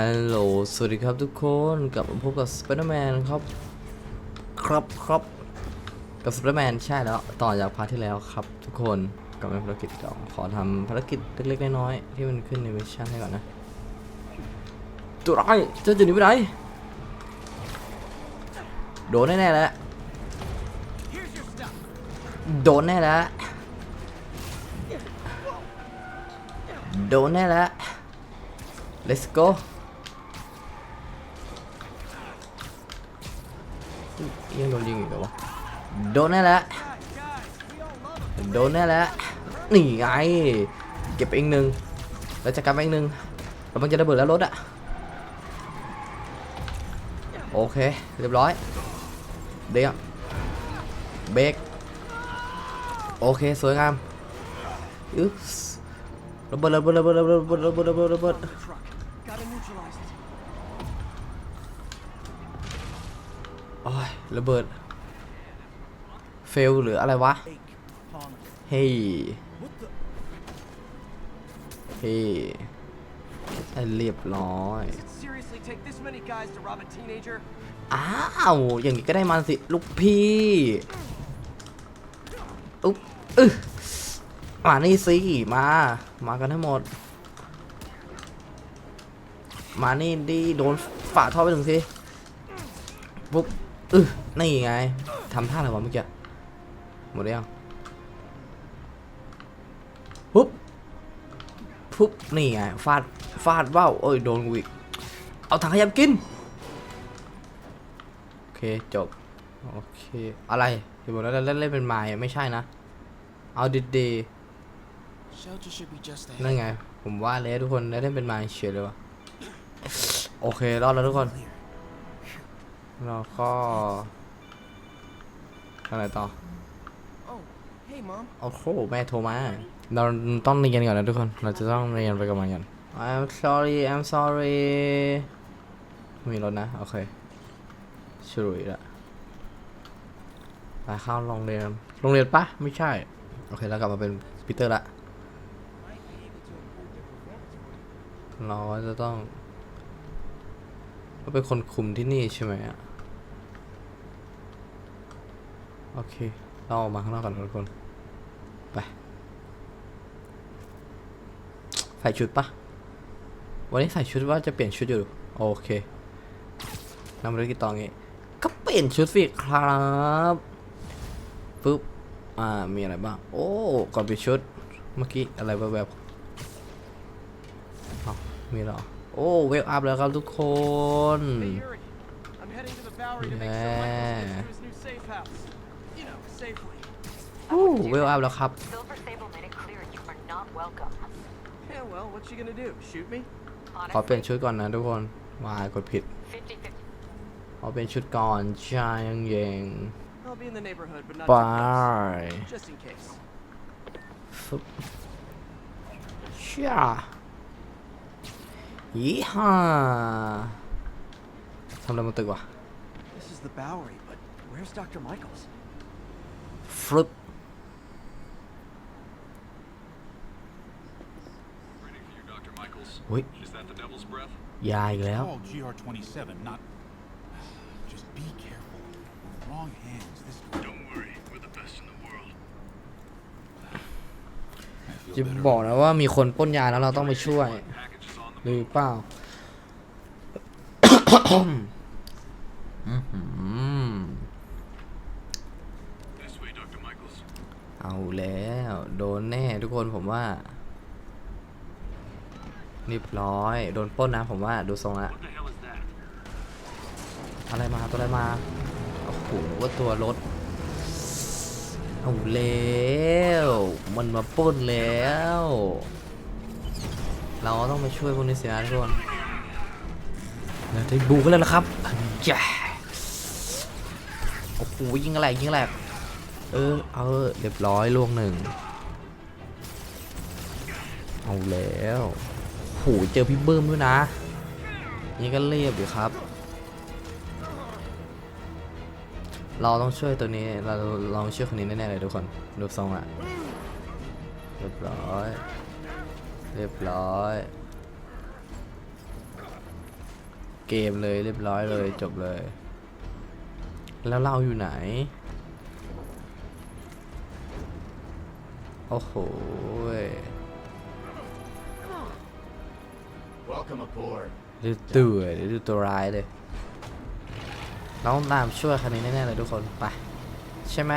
ฮัลโหล สวัสดีครับทุกคนกลับมาพบกับ Spider-Man ครับ ครับครับกับ Spider-Man ใช่แล้ว ต่อจากพาร์ทที่แล้วครับ ทุกคนกลับมาภารกิจต่อขอทำภารกิจเล็กๆน้อยๆที่มันขึ้นในมิชชั่นให้ก่อนนะตัวร้ายเจะจะหนีไปไหนโดนแน่ๆแล้วโดนแน่แล้วโดนแน่แล้ว let's go ยังโดนยิงอีกเหรอวะโดนแน่แล้วโดนแน่แล้วนี่ไงเก็บไปอีกหนึ่งแล้วจะกลับมาอีกหนึ่งแล้วมันจะระเบิดแล้วรถอะโอเคเรียบร้อยเดี๋ยวเบรกโอเคสวยงามอึ๊บระเบิดระเบิดระเบิดระเบิดระเบิดระเบิดระเบิด โอ้ยระเบิด เฟลหรืออะไรวะ Fake. Palm. เฮ้ย What the? เฮ้ยให้เรียบร้อย Seriously, take this many guys to rob a teenager? อ้าว อย่างนี้ก็ได้มันสิ ลูกพี่อุ๊บอึมานี่สิ มา มากันทั้งหมด มานี่ดิโดนฝาท่อไปถึงสิปุ๊บ อึนี่ไงทำท่าอะไรวะเมื่อกี้ หมดแล้วยังปุ๊บปุ๊บนี่ไง ฟาด ฟาดว่าวเอ้ย โดนกูอีก เอาถังขยำกิน โอเค จบ โอเค อะไรเดี๋ยวบอกแล้วเล่นเล่นเป็นไม้อะไม่ใช่นะ เอาดี Shelter should be just ๆนั่นไง ผมว่าแล้วทุกคนได้เล่นเป็นไม้เฉยเลยวะโอเค รอดแล้วทุกคน เราก็อะไรต่อ Oh, hey, mom. โอ้โหแม่โทรมา เราต้องเรียนก่อนนะทุกคน เราจะต้องเรียนไปกับมันกัน I'm sorry I'm sorry มีรถนะ โอเคชุยละไปเข้าโรงเรียน โรงเรียนปะไม่ใช่ โอเค แล้วกลับมาเป็นปีเตอร์ละ เราก็จะต้องก็เป็นคนคุมที่นี่ใช่ไหมอะ โอเค เราออกมาข้างนอกก่อนทุกคน ไป ใส่ชุดปะวันนี้ใส่ชุดว่าจะเปลี่ยนชุดอยู่ โอเคนำภารกิจต่องี้ ก็เปลี่ยนชุดสิครับปึ๊บ อ่า มีอะไรบ้าง โอ้ ก่อนเปลี่ยนชุด เมื่อกี้อะไรแบบๆอ้าวมีเหรอ โอ้เวลอัพแล้วครับทุกคน Hey, Yuri. I'm heading to the Bowery to make sure Michael's gets to his new safe house. You know, safely. โอ้เวลอัพแล้วครับ Silver Sable made it clear you are not welcome. Yeah, well, what's she gonna do? Shoot me? ขอเปลี่ยน Honestly, ชุดก่อนนะทุกคนวายกดผิด 50-50. ขอเปลี่ยนชุดก่อนใช่ยังเยง I'll be in the neighborhood, but not ไป too close. Just in case. ฟึบช่ายี่ห้าทำอะไรบนตึกวะ This is the Bowery, but where's Dr. Michaels? ฟลุปยยาอีกแล้ว จะบอกนะว่ามีคนป้นยาแล้วเราต้องไปช่วย หรือเปล่า เอาแล้ว โดนแน่ทุกคนผมว่าเรียบร้อย โดนป้นนะผมว่าดูทรงละอะไรมาตัวอะไรมาโอ้โหว่าตัวรถเอาแล้วมันมาป้นแล้ว เราต้องไปช่วยพวกนี้เสียนะทุกคนเราได้บูกันแล้วนะครับจ้าโอ้โหยิงอะไรยิงอะไร เออ เออเรียบร้อยล่วงหนึ่ง เอาแล้วโหเจอพี่เบิ้มด้วยนะ นี่ก็เรียบอยู่ครับ เราต้องช่วยตัวนี้ เราเราช่วยคนนี้แน่ๆเลยทุกคน ดูทรงอะเรียบร้อย เรียบร้อย เกมเลยเรียบร้อยเลยจบเลย แล้วเราอยู่ไหน อ้โหย Welcome aboard. ดูตัวเดี๋ยวดูตัวร้ายเลยเราต้องตามช่วยคันนี้แน่ๆเลยทุกคน ไป ใช่ไหม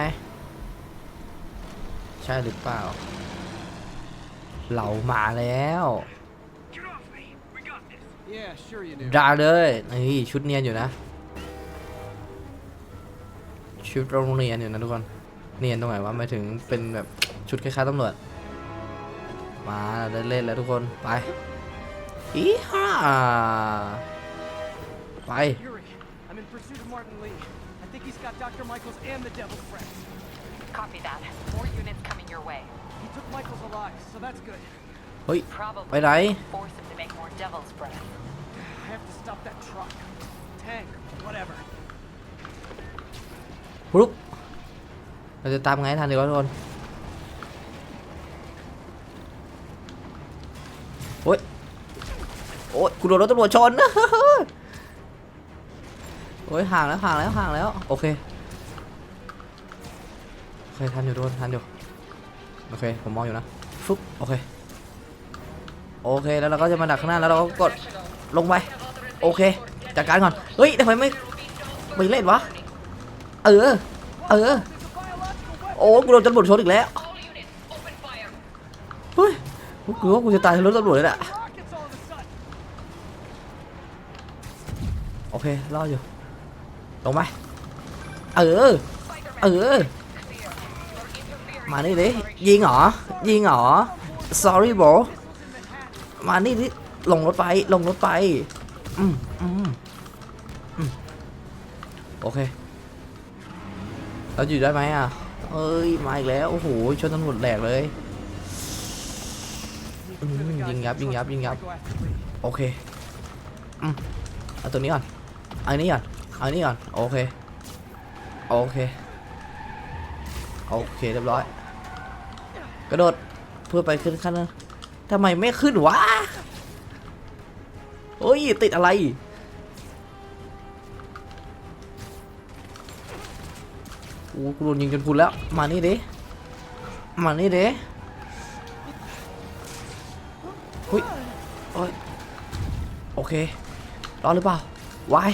ใช่หรือเปล่า เรามาแล้ว Get off me! We got this! Yeah, sure you knew. ได้เลยนี่ชุดเนียนอยู่นะ ชุดโรงเรียนอยู่นะทุกคน เนียนตรงไหนวะไม่ถึงเป็นแบบ ชุดคล้ายๆตำรวจ มาได้เล่นแล้วทุกคน ไปอีฮ่าไป Yuri, I'm in pursuit of Martin Lee. I think he's got Dr. Michaels and the Devil's Friend. Copy that. More units coming your way. He took Michaels alive, so that's good. เฮ้ย Probably ไปไหน force him to make more devil's breath. I have to stop that truck. Tank, whatever. ปุ๊บเราจะตามไงให้ทันดีวะทุกคน อ๊ยโอ๊ยกูโดนรถตำรวจชนโอ้ยห่างแล้วห่างแล้วห่างแล้วโอเคโอเคทันอยู่ทุกคนทันอยู่โอเคผมมองอยู่นะฟึบโอเคโอเคแล้วเราก็จะมาดักข้างหน้าแล้วเราก็กดลงไปโอเคจัดการก่อนเฮ้ยทำไมไม่ไม่เล่นวะเออเออโอ้กูโดนตำรวจชนอีกแล้ว กูกลัวว่ากูจะตายในรถตำรวจเลยแหละโอเครออยู่ลงไปเออ เออ มานี่ดิยิงเหรอ ยิงเหรอ sorry bro มานี่ดิลงรถไป ลงรถไป อืมอืมอืมโอเคเราอยู่ได้ไหมอะ เอ้ย มาอีกแล้ว โอ้โห ชนตำรวจแหลกเลย อืมยิงยับยิงยับยิงยับ Go after Lee. โอเคอืมเอาตัวนี้ก่อนเอาอันนี้ก่อนเอาอันนี้ก่อนโอเคโอเคโอเคเรียบร้อย กระโดดเพื่อไปขึ้นขั้นนั้นทำไมไม่ขึ้นวะโอ้ยติดอะไรโอ้กูโดนยิงจนพุนแล้ว มานี่ดิมานี่ดิ หุ้ยโอ้ยโอเครอดหรือเปล่าวาย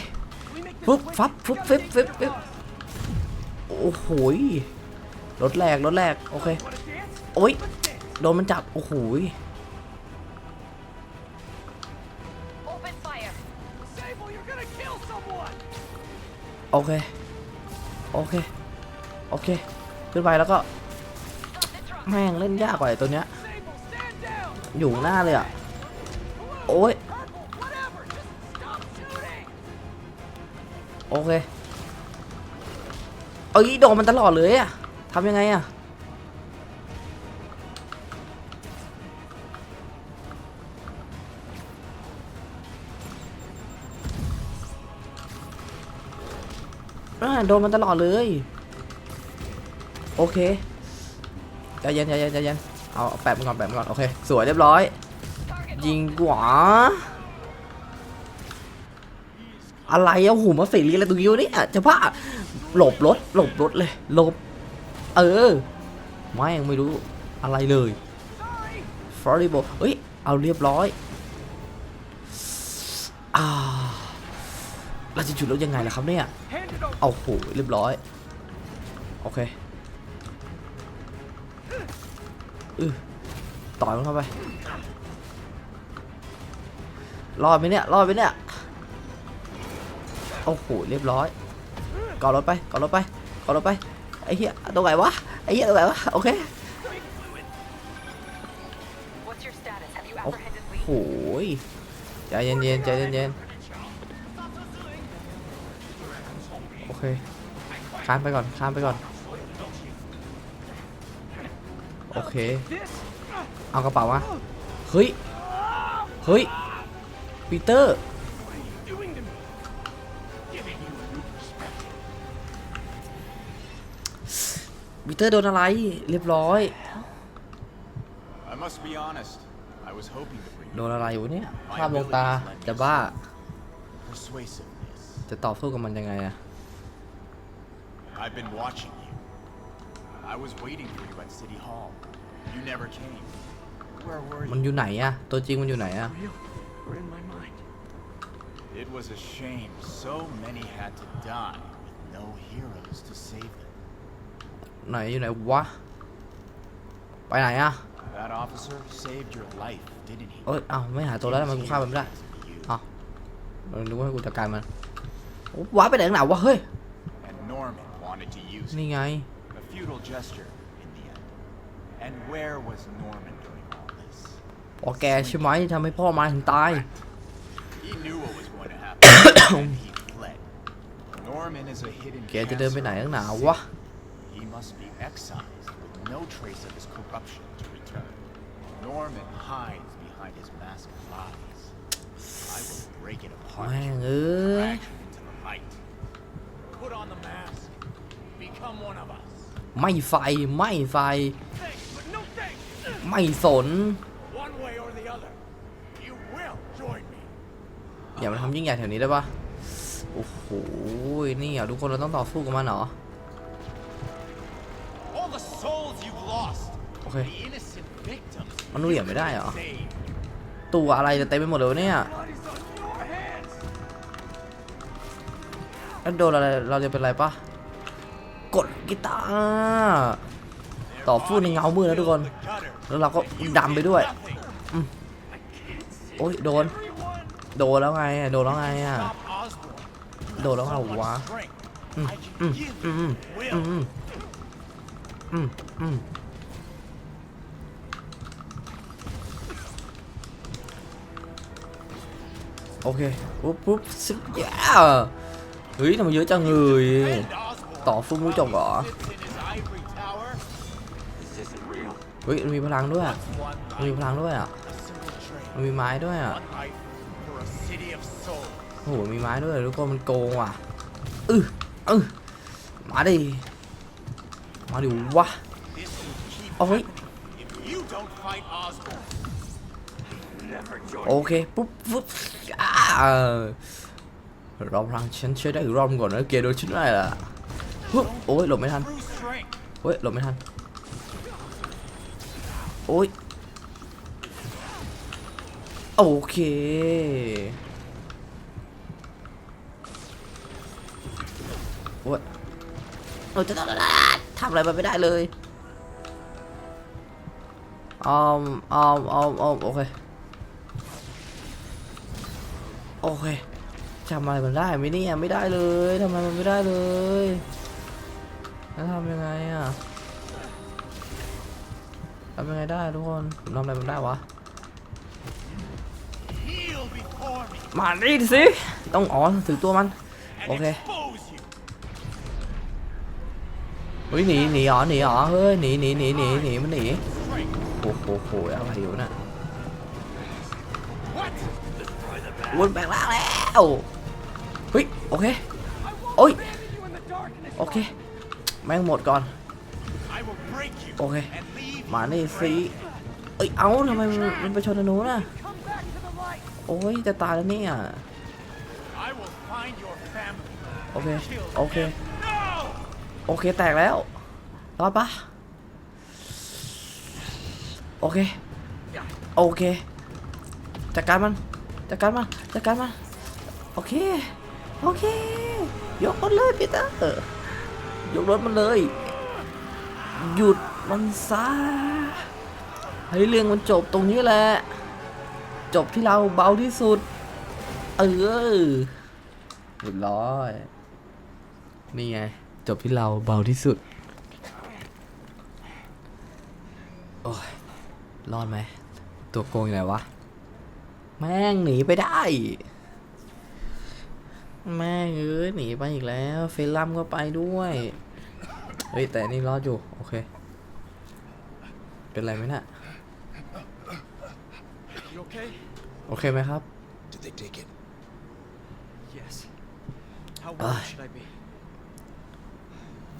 We make this ฟึบ quick. ฟับฟึบฟิบฟิบฟิบโอ้โหยรถแรกรถแรกโอเค Wanna dance? โอ้ย Let's dance. โดนมันจับโอ้โหย Open fire. Sable, you're gonna kill someone. โอเค โอเค โอเค ขึ้นไปแล้วก็ Stop the truck. แม่งเล่นยากกว่าไอ้ตัวเนี้ย Sable, stand down. อยู่หน้าเลยอะ โอ้ย โอเค เอ้ยโดนมันตลอดเลยอะทำยังไงอะ โดนมันตลอดเลย โอเคใจเย็นใจเย็นใจเย็น เอาแปะมันก่อนแปะมันก่อน โอเค สวยเรียบร้อย ยิงกว่าอะไรอะหูมาเสรีอะไรตรงนี้วะเนี่ยจะบ้าหลบรถ หลบรถเลย หลบ เออ ไม่ยังไม่รู้อะไรเลยฟอริโบเฮ้ย เอาเรียบร้อยอ่าเราจะจุดรถยังไงล่ะครับเนี่ย เอาโหเรียบร้อย โอเค อต่อยมันเข้าไป รอดไหมเนี่ย รอดไหมเนี่ย โอ้โห เรียบร้อยก่อรถไปก่อรถไปก่อรถไป ไอ้เหี้ย ตรงไหนวะ ไอ้เหี้ย ตรงไหนวะ โอเค โอ้โหใจเย็นๆใจเย็นๆโอเค ข้ามไปก่อน ข้ามไปก่อน โอเค This. เอากระเป๋ามา เฮ้ย เฮ้ย ปีเตอร์ Doing to me. Giving you a new perspective. ปีเตอร์โดนอะไร เรียบร้อย I must be honest. I was hoping to bring โดนอะไรวะเนี่ยภาพลวงตา จะบ้า persuasiveness. จะต่อสู้กับมันยังไงอะ I've been watching you. I was waiting for you at City Hall. You never came. Where were มัน you? อยู่ไหนอะตัวจริงมันอยู่ไหนอะ Real or in my mind? It was a shame so many had to die with no heroes to save them. ไหนอยู่ไหนวะ ไปไหนอะ That officer saved your life, didn't he? เอ้ยอ้าวไม่หาตัวแล้วทำไมกูฆ่ามันไม่ได้ Because of you. อ้าวมันรู้ว่าให้กูจัดการมันโอ้ว้าไปไหนกันหนาวะเฮ้ย And Norman wanted to use it. นี่ไง A futile gesture in the end. And where was Norman during all this? พอแกใช่ไหมที่ทำให้พ่อมาถึงตาย He knew what was going to happen, and he fled. Norman is a hidden แกจะเดินไปไหน cancer นักหนาว in the วะ city. He must be excised with no trace of his corruption to return. Norman hides behind his mask of lies. I will break it apart. แม่งเอ้ย Drag you into the light. Put on the mask. Become one of us. ไม่ไฟไม่ไฟ ไม่สนอย่ามาทำยิ่งใหญ่แถวนี้ได้ปะโอ้โห นี่อะทุกคนเราต้องต่อสู้กับมันเหรอ โอเค มันเหวี่ยงไม่ได้เหรอ ตัวอะไรจะเต็มไปหมดเลยเนี่ยแล้วโดนอะไร เราจะเป็นไรปะ กีตาร์ต่อสู้ในเงามืดนะทุกคน แล้วเราก็ดำไปด้วยโอ้ยโดน โดนแล้วไงโดนแล้วไงอะโดนแล้วไง So much วะอืมอืมอืมอืมอืมอืมโอเคปุ๊บปุ๊บซึกยาเฮ้ยทำไมเยอะจังเลย ต่อสู้ไม่จบเหรอเฮ้ยมีพลังด้วยมันมีพลังด้วยอะมันมีไม้ด้วยอะโอ้โหมีไม้ด้วยทุกคนมันโกงว่ะอืออือมาดิมาดิวะ This will keep เอาเฮ้ยโอเคปุ๊บปุ๊บอ่าเราพลังฉันใช้ได้อีกรอบก่อนนะเกย์โดนฉันได้ละ โอ้ยหลบไม่ทันโอ้ยหลบไม่ทันโอ้ยโอเคโอ้ยเราจะทำอะไรมันไม่ได้เลยออมออมออมออมโอเคโอเคทำอะไรมันได้ไหมเนี่ยไม่ได้เลยทำไมมันไม่ได้เลย แล้วทำยังไงอะทำยังไงได้ทุกคนทำอะไรมันได้วะ มาดิสิ ต้องอ๋อถือตัวมัน and Okay. expose you. เฮ้ยหนีหนีอ๋อหนีอ๋อเฮ้ยหนีหนีหนีหนีหนีมันหนีโอ้โหโหอะไรอยู่น่ะวนแบกล่างแล้วเฮ้ยโอเคโอ้ยโอเค แม่งหมดก่อน I will break you Okay. and leave มา you นี่สิ free. เอ้ย เอ้าทำไมมันไปชนอนุน่ะ โอ้ย จะตายแล้วเนี่ยโอเค โอเค โอเค แตกแล้ว รอดปะโอเค โอเค จัดการมัน จัดการมัน จัดการมัน โอเค โอเค ยกมันเลยปีเตอร์ ยกรถมันเลย หยุดมันซะให้เรื่องมันจบตรงนี้แหละ จบที่เราเบาที่สุด เออเรียบร้อย นี่ไง จบที่เราเบาที่สุด โอ้ย รอดไหม ตัวโกงอยู่ไหนวะ แม่งหนีไปได้ แม่งเอ้ยหนีไปอีกแล้ว เฟลลัมก็ไปด้วย เฮ้ย แต่นี่รอดอยู่ โอเค เป็นไรไหมน่ะ You okay? โอเคไหมครับ Did they take it? Yes. How worried Ugh. should I be?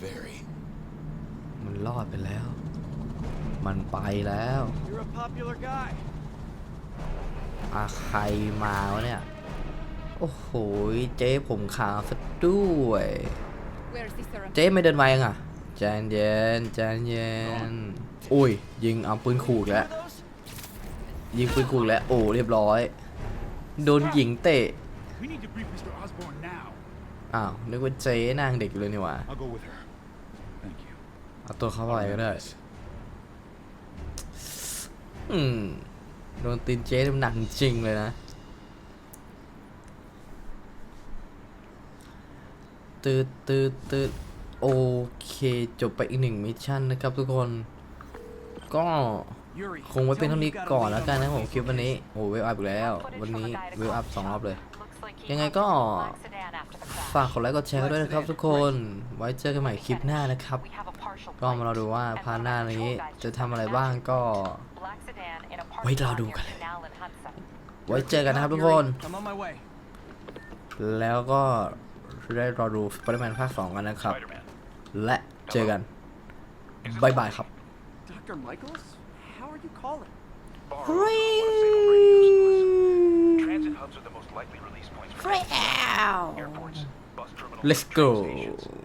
Very. มันรอดไปแล้ว มันไปแล้ว You're a popular guy. อะใครมาวะเนี่ย โอ้โห เจ๊ผมขาวซะด้วย Where is this sir? เจ๊ไม่เดินมายังอะใจเย็นใจเย็นอุ้ย ยิงเอาปืนขู่อีกแล้ว Those? ยิงปืนขู่อีกแล้ว โอ้ เรียบร้อย โดนหญิงเตะ We need to brief Mr. Osborne now. อ้าว นึกว่าเจ๊นางเด็กอยู่เลยนี่หว่า I'll go with her. Thank you. เอาตัวเข้าไปก็ได้ อืม โดนตีนเจ๊นี่มันหนักจริงเลยนะ ตืดตืดตืดโอเคจบไปอีกหนึ่งมิชชั่นนะครับทุกคน ก็คงไว้เป็นเท่านี้ก่อนแล้วกันนะผมคลิปวันนี้โอ้เวลอัพอีกแล้ว วันนี้เวลอัพสองรอบเลย ยังไงก็ฝากกดไลค์กดแชร์ด้วยนะครับทุกคน ไว้เจอกันใหม่คลิปหน้านะครับ ก็มาเราดูว่าพาร์ทหน้านี้จะทำอะไรบ้างก็ไว้ parking รอดูกันเลย ไว้เจอกันนะครับทุกคน แล้วก็ ได้รอดูสไปเดอร์แมนภาค2กันนะครับ และเจอกันบายบายครับ Dr. Michaels? How are you calling? Transit hubs are the most likely release points for airports, bus terminals, Let's and train go stations.